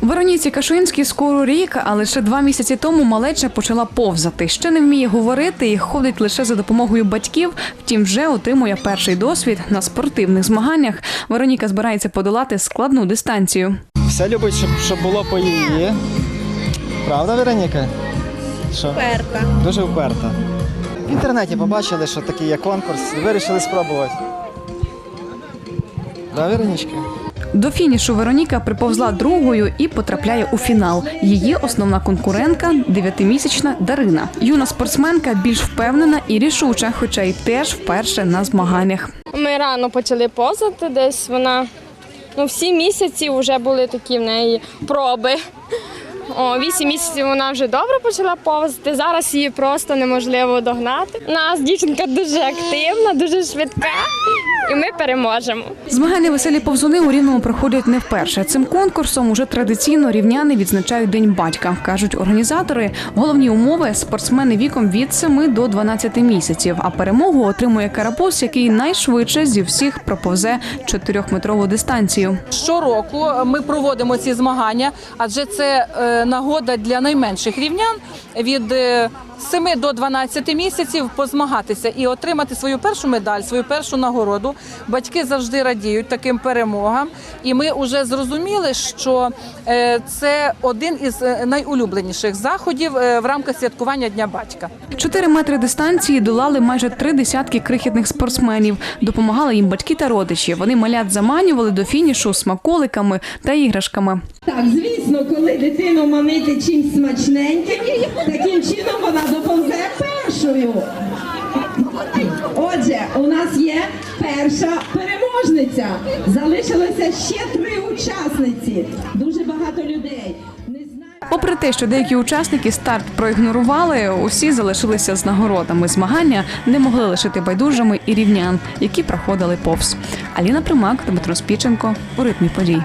Вероніці Кашинській скоро рік, а лише два місяці тому малеча почала повзати. Ще не вміє говорити і ходить лише за допомогою батьків. Втім, вже отримує перший досвід на спортивних змаганнях. Вероніка збирається подолати складну дистанцію. Все любить, щоб, щоб було по її. Правда, Вероніка? Що? Перта. Дуже вперта. В інтернеті побачили, що такий є конкурс, і вирішили спробувати. Да, Веронічка? До фінішу Вероніка приповзла другою і потрапляє у фінал. Її основна конкурентка дев'ятимісячна Дарина. Юна спортсменка більш впевнена і рішуча, хоча й теж вперше на змаганнях. Ми рано почали позати, десь вона ну, всі місяці вже були такі в неї проби. О, вісім місяців вона вже добре почала повзати. Зараз її просто неможливо догнати. У нас дівчинка дуже активна, дуже швидка, і ми переможемо. Змагання веселі повзуни у рівному проходять не вперше. Цим конкурсом уже традиційно рівняни відзначають День батька. кажуть організатори. Головні умови спортсмени віком від 7 до 12 місяців. А перемогу отримує карапуз, який найшвидше зі всіх проповзе 4-метрову дистанцію. Щороку ми проводимо ці змагання, адже це е, нагода для найменших рівнян від е, 7 до 12 місяців позмагатися і отримати свою першу медаль, свою першу нагороду. Батьки завжди радіють таким перемогам. І ми вже зрозуміли, що е, це один із е, найулюбленіших заходів е, в рамках святкування Дня батька. 4 метри дистанції долали майже три десятки крихітних спортсменів. Допомагали їм батьки та родичі. Вони малят заманювали до фінішу смаколиками та іграшками. Так, звісно, коли дитину манити чимсь смачненьким, таким чином першою. Отже, у нас є перша переможниця. Залишилося ще три учасниці. Дуже багато людей. Попри те, що деякі учасники старт проігнорували, усі залишилися з нагородами. Змагання не могли лишити байдужими і рівнян, які проходили повз. Аліна Примак, Дмитро Спіченко у ритмі подій.